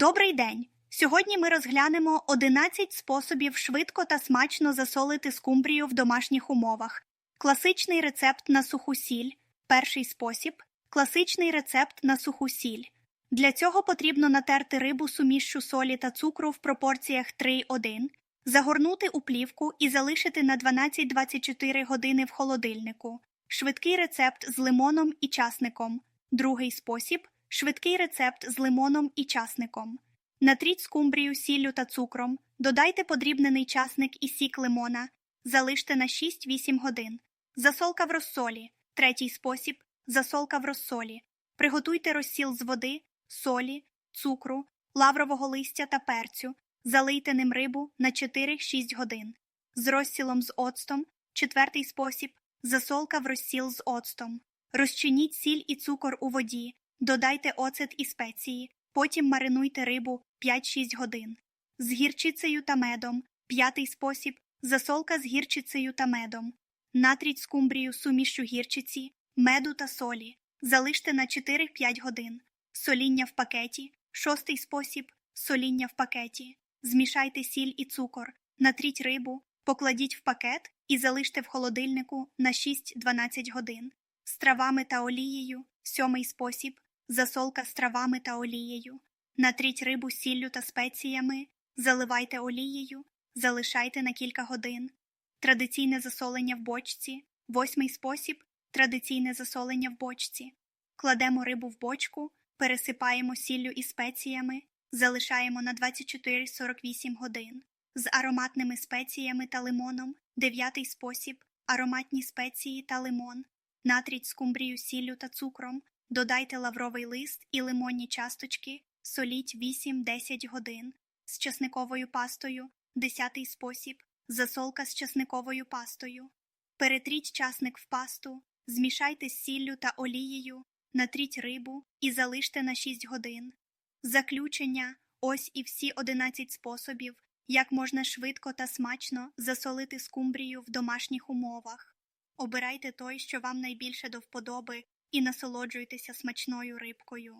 Добрий день! Сьогодні ми розглянемо 11 способів швидко та смачно засолити скумбрію в домашніх умовах. Класичний рецепт на суху сіль. Перший спосіб класичний рецепт на суху сіль. Для цього потрібно натерти рибу сумішчю солі та цукру в пропорціях 3-1, загорнути у плівку і залишити на 12-24 години в холодильнику. Швидкий рецепт з лимоном і часником. Другий спосіб швидкий рецепт з лимоном і часником. Натріть скумбрію сіллю та цукром, додайте подрібнений часник і сік лимона, залиште на 6-8 годин. Засолка в розсолі. Третій спосіб засолка в розсолі. Приготуйте розсіл з води, солі, цукру, лаврового листя та перцю. Залийте ним рибу на 4-6 годин. З розсілом з оцтом. Четвертий спосіб засолка в розсіл з оцтом. Розчиніть сіль і цукор у воді, додайте оцет і спеції, потім маринуйте рибу 5-6 годин. З гірчицею та медом. П'ятий спосіб засолка з гірчицею та медом. Натріть скумбрію сумішю гірчиці, меду та солі. Залиште на 4-5 годин. Соління в пакеті. Шостий спосіб соління в пакеті. Змішайте сіль і цукор, натріть рибу, покладіть в пакет і залиште в холодильнику на 6-12 годин. З травами та олією. Сьомий спосіб засолка з травами та олією. Натріть рибу сіллю та спеціями, заливайте олією, залишайте на кілька годин. Традиційне засолення в бочці. Восьмий спосіб традиційне засолення в бочці. Кладемо рибу в бочку, пересипаємо сіллю і спеціями, залишаємо на 24-48 годин. З ароматними спеціями та лимоном. Дев'ятий спосіб ароматні спеції та лимон. Натріть скумбрію сіллю та цукром, додайте лавровий лист і лимонні часточки, соліть 8-10 годин. З часниковою пастою. Десятий спосіб засолка з часниковою пастою. Перетріть часник в пасту, змішайте з сіллю та олією, натріть рибу і залиште на 6 годин. Заключення ось і всі 11 способів, як можна швидко та смачно засолити скумбрію в домашніх умовах. Обирайте той, що вам найбільше до вподоби, і насолоджуйтеся смачною рибкою.